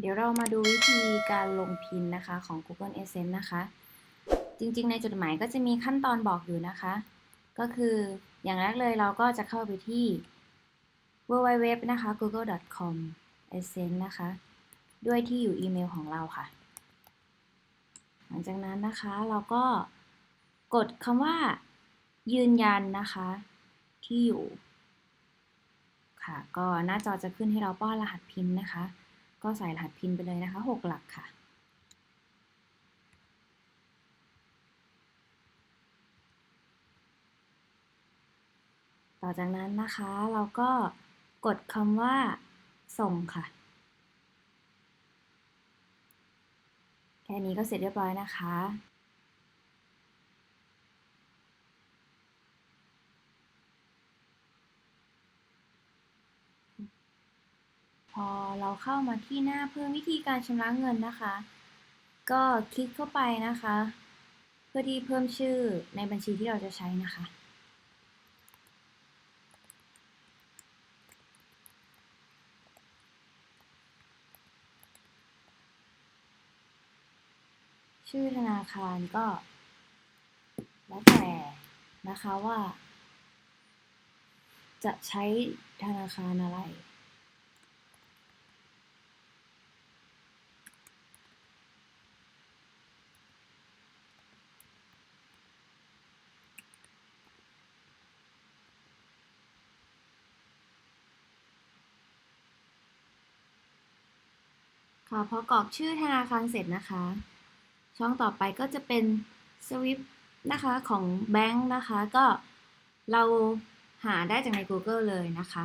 เดี๋ยวเรามาดูวิธีการลงพินนะคะของ Google Essence นะคะ จริงๆ ในจดหมายก็จะมีขั้นตอนบอกอยู่นะคะ ก็คืออย่างแรกเลยเราก็จะเข้าไปที่ www นะคะ google.com essence นะคะ ด้วยที่อยู่อีเมลของเราค่ะ หลังจากนั้นนะคะเราก็กดคำว่า ยืนยันนะคะ ที่อยู่ ค่ะ ก็หน้าจอจะขึ้นให้เราป้อนรหัสพินนะคะ ก็ใส่รหัสพินไปเลยนะคะ 6 หลักค่ะ ต่อจากนั้นนะคะเราก็กดคำว่า ส่งค่ะ แค่นี้ก็เสร็จเรียบร้อยนะคะ อเราเข้ามาที่หน้าเพิ่มวิธีการชำระเงินนะคะ ก็คลิกเข้าไปนะคะ เพื่อที่เพิ่มชื่อในบัญชีที่เราจะใช้นะคะ ชื่อธนาคารก็ แล้วแต่นะคะว่า จะใช้ธนาคารอะไร ค่ะพอกรอกชื่อธนาคารเสร็จนะคะ ช่องต่อไปก็จะเป็นสวิปนะคะของแบงค์นะคะ ก็เราหาได้จากใน Google เลยนะคะ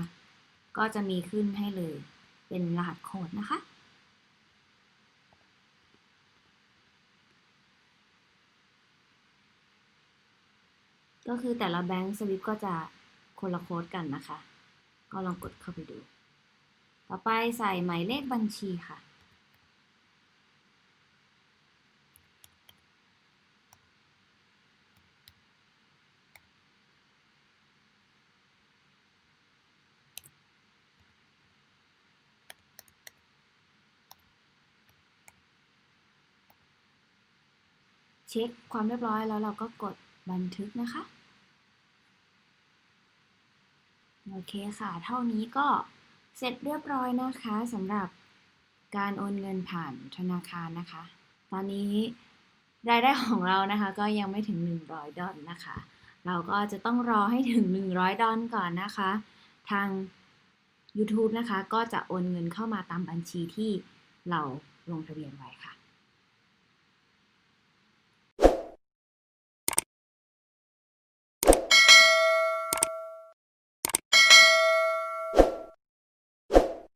ก็จะมีขึ้นให้เลยเป็นรหัสโค้ดนะคะ ก็คือแต่ละแบงค์สวิปก็จะคนละโค้ดกันนะคะ ก็ลองกดเข้าไปดู ต่อไปใส่หมายเลขบัญชีค่ะ ช็คความเรียบร้อยแล้วเราก็กดบันทึกนะคะ โอเคค่ะ เท่านี้ก็เสร็จเรียบร้อยนะคะสำหรับการโอนเงินผ่านธนาคารนะคะ ตอนนี้รายได้ของเรานะคะก็ยังไม่ถึง 100 ดอลนะคะ เราก็จะต้องรอให้ถึง 100 ดอลก่อนนะคะ ทาง YouTube นะคะ ก็จะโอนเงินเข้ามาตามบัญชีที่เราลงทะเบียนไว้ค่ะ